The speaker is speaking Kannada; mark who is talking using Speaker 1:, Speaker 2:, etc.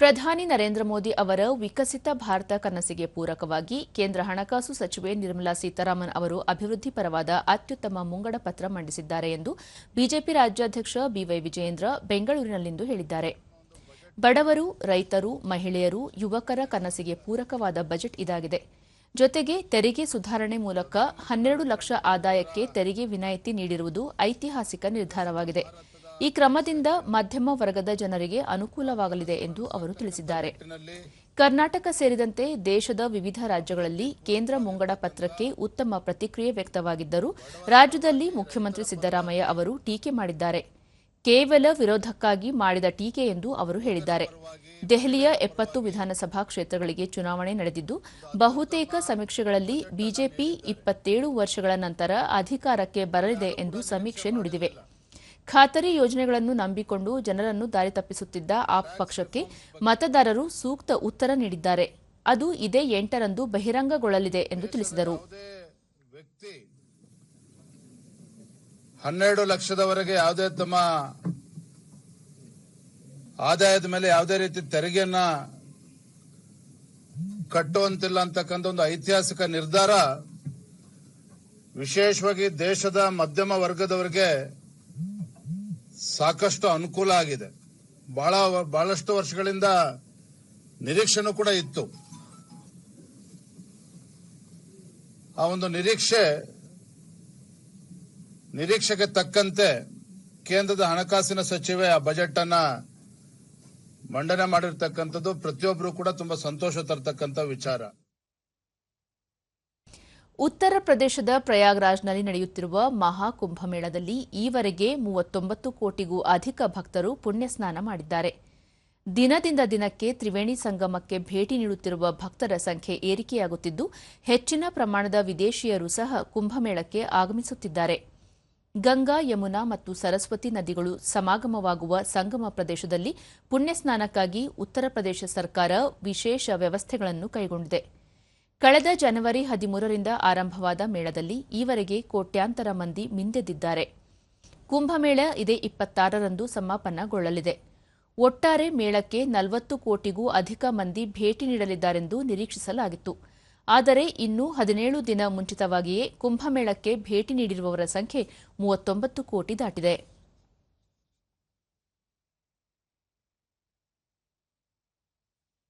Speaker 1: ಪ್ರಧಾನಿ ನರೇಂದ್ರ ಮೋದಿ ಅವರ ವಿಕಸಿತ ಭಾರತ ಕನಸಿಗೆ ಪೂರಕವಾಗಿ ಕೇಂದ್ರ ಹಣಕಾಸು ಸಚಿವೆ ನಿರ್ಮಲಾ ಸೀತಾರಾಮನ್ ಅವರು ಅಭಿವೃದ್ಧಿ ಪರವಾದ ಅತ್ಯುತ್ತಮ ಮುಂಗಡ ಪತ್ರ ಮಂಡಿಸಿದ್ದಾರೆ ಎಂದು ಬಿಜೆಪಿ ರಾಜ್ಯಾಧ್ಯಕ್ಷ ಬಿವೈ ವಿಜಯೇಂದ್ರ ಬೆಂಗಳೂರಿನಲ್ಲಿಂದು ಹೇಳಿದ್ದಾರೆ. ಬಡವರು, ರೈತರು, ಮಹಿಳೆಯರು, ಯುವಕರ ಕನಸಿಗೆ ಪೂರಕವಾದ ಬಜೆಟ್ ಇದಾಗಿದೆ. ಜೊತೆಗೆ ತೆರಿಗೆ ಸುಧಾರಣೆ ಮೂಲಕ ಹನ್ನೆರಡು ಲಕ್ಷ ಆದಾಯಕ್ಕೆ ತೆರಿಗೆ ವಿನಾಯಿತಿ ನೀಡಿರುವುದು ಐತಿಹಾಸಿಕ ನಿರ್ಧಾರವಾಗಿದೆ. ಈ ಕ್ರಮದಿಂದ ಮಧ್ಯಮ ವರ್ಗದ ಜನರಿಗೆ ಅನುಕೂಲವಾಗಲಿದೆ ಎಂದು ಅವರು ತಿಳಿಸಿದ್ದಾರೆ. ಕರ್ನಾಟಕ ಸೇರಿದಂತೆ ದೇಶದ ವಿವಿಧ ರಾಜ್ಯಗಳಲ್ಲಿ ಕೇಂದ್ರ ಮುಂಗಡ ಪತ್ರಕ್ಕೆ ಉತ್ತಮ ಪ್ರತಿಕ್ರಿಯೆ ವ್ಯಕ್ತವಾಗಿದ್ದರೂ ರಾಜ್ಯದಲ್ಲಿ ಮುಖ್ಯಮಂತ್ರಿ ಸಿದ್ದರಾಮಯ್ಯ ಅವರು ಟೀಕೆ ಮಾಡಿದ್ದಾರೆ. ಕೇವಲ ವಿರೋಧಕ್ಕಾಗಿ ಮಾಡಿದ ಟೀಕೆ ಎಂದು ಅವರು ಹೇಳಿದ್ದಾರೆ. ದೆಹಲಿಯ ಎಪ್ಪತ್ತು ವಿಧಾನಸಭಾ ಕ್ಷೇತ್ರಗಳಿಗೆ ಚುನಾವಣೆ ನಡೆದಿದ್ದು, ಬಹುತೇಕ ಸಮೀಕ್ಷೆಗಳಲ್ಲಿ ಬಿಜೆಪಿ ಇಪ್ಪತ್ತೇಳು ವರ್ಷಗಳ ನಂತರ ಅಧಿಕಾರಕ್ಕೆ ಬರಲಿದೆ ಎಂದು ಸಮೀಕ್ಷೆ ನುಡಿದಿವೆ. ಖಾತರಿ ಯೋಜನೆಗಳನ್ನು ನಂಬಿಕೊಂಡು ಜನರನ್ನು ದಾರಿ ತಪ್ಪಿಸುತ್ತಿದ್ದ ಆ ಪಕ್ಷಕ್ಕೆ ಮತದಾರರು ಸೂಕ್ತ ಉತ್ತರ ನೀಡಿದ್ದಾರೆ. ಅದು ಇದೇ ಎಂಟರಂದು ಬಹಿರಂಗಗೊಳ್ಳಲಿದೆ ಎಂದು ತಿಳಿಸಿದರು.
Speaker 2: ಹನ್ನೆರಡು ಲಕ್ಷದವರೆಗೆ ಯಾವುದೇ ತಮ್ಮ ಆದಾಯದ ಮೇಲೆ ಯಾವುದೇ ರೀತಿ ತೆರಿಗೆಯನ್ನ ಕಟ್ಟುವಂತಿಲ್ಲ ಅಂತಕ್ಕಂಥ ಒಂದು ಐತಿಹಾಸಿಕ ನಿರ್ಧಾರ ವಿಶೇಷವಾಗಿ ದೇಶದ ಮಧ್ಯಮ ವರ್ಗದವರಿಗೆ ಸಾಕಷ್ಟು ಅನುಕೂಲ ಆಗಿದೆ. ಬಹಳ ಬಹಳಷ್ಟು ವರ್ಷಗಳಿಂದ ನಿರೀಕ್ಷೆನೂ ಕೂಡ ಇತ್ತು. ಆ ಒಂದು ನಿರೀಕ್ಷೆ, ನಿರೀಕ್ಷೆಗೆ ತಕ್ಕಂತೆ ಕೇಂದ್ರದ ಹಣಕಾಸಿನ ಸಚಿವೆ ಆ ಬಜೆಟ್ ಅನ್ನ ಮಂಡನೆ ಮಾಡಿರ್ತಕ್ಕಂಥದ್ದು ಪ್ರತಿಯೊಬ್ಬರು ಕೂಡ ತುಂಬಾ ಸಂತೋಷ ತರತಕ್ಕಂಥ ವಿಚಾರ.
Speaker 1: ಉತ್ತರ ಪ್ರದೇಶದ ಪ್ರಯಾಗ್ರಾಜ್ನಲ್ಲಿ ನಡೆಯುತ್ತಿರುವ ಮಹಾಕುಂಭಮೇಳದಲ್ಲಿ ಈವರೆಗೆ ಮೂವತ್ತೊಂಬತ್ತು ಕೋಟಿಗೂ ಅಧಿಕ ಭಕ್ತರು ಪುಣ್ಯಸ್ನಾನ ಮಾಡಿದ್ದಾರೆ. ದಿನದಿಂದ ದಿನಕ್ಕೆ ತ್ರಿವೇಣಿ ಸಂಗಮಕ್ಕೆ ಭೇಟಿ ನೀಡುತ್ತಿರುವ ಭಕ್ತರ ಸಂಖ್ಯೆ ಏರಿಕೆಯಾಗುತ್ತಿದ್ದು, ಹೆಚ್ಚಿನ ಪ್ರಮಾಣದ ವಿದೇಶಿಯರು ಸಹ ಕುಂಭಮೇಳಕ್ಕೆ ಆಗಮಿಸುತ್ತಿದ್ದಾರೆ. ಗಂಗಾ, ಯಮುನಾ ಮತ್ತು ಸರಸ್ವತಿ ನದಿಗಳು ಸಮಾಗಮವಾಗುವ ಸಂಗಮ ಪ್ರದೇಶದಲ್ಲಿ ಪುಣ್ಯಸ್ನಾನಕ್ಕಾಗಿ ಉತ್ತರ ಪ್ರದೇಶ ಸರ್ಕಾರ ವಿಶೇಷ ವ್ಯವಸ್ಥೆಗಳನ್ನು ಕೈಗೊಂಡಿದೆ. ಕಳೆದ ಜನವರಿ ಹದಿಮೂರರಿಂದ ಆರಂಭವಾದ ಮೇಳದಲ್ಲಿ ಈವರೆಗೆ ಕೋಟ್ಯಾಂತರ ಮಂದಿ ಮಿಂದೆದ್ದಿದ್ದಾರೆ ಕುಂಭಮೇಳ ಇದೇ ಇಪ್ಪತ್ತಾರರಂದು ಸಮಾಪನಗೊಳ್ಳಲಿದೆ. ಒಟ್ಟಾರೆ ಮೇಳಕ್ಕೆ ನಲವತ್ತು ಕೋಟಿಗೂ ಅಧಿಕ ಮಂದಿ ಭೇಟಿ ನೀಡಲಿದ್ದಾರೆಂದು ನಿರೀಕ್ಷಿಸಲಾಗಿತ್ತು. ಆದರೆ ಇನ್ನೂ ಹದಿನೇಳು ದಿನ ಮುಂಚಿತವಾಗಿಯೇ ಕುಂಭಮೇಳಕ್ಕೆ ಭೇಟಿ ನೀಡಿರುವವರ ಸಂಖ್ಯೆ ಮೂವತ್ತೊಂಬತ್ತು ಕೋಟಿ ದಾಟಿದೆ.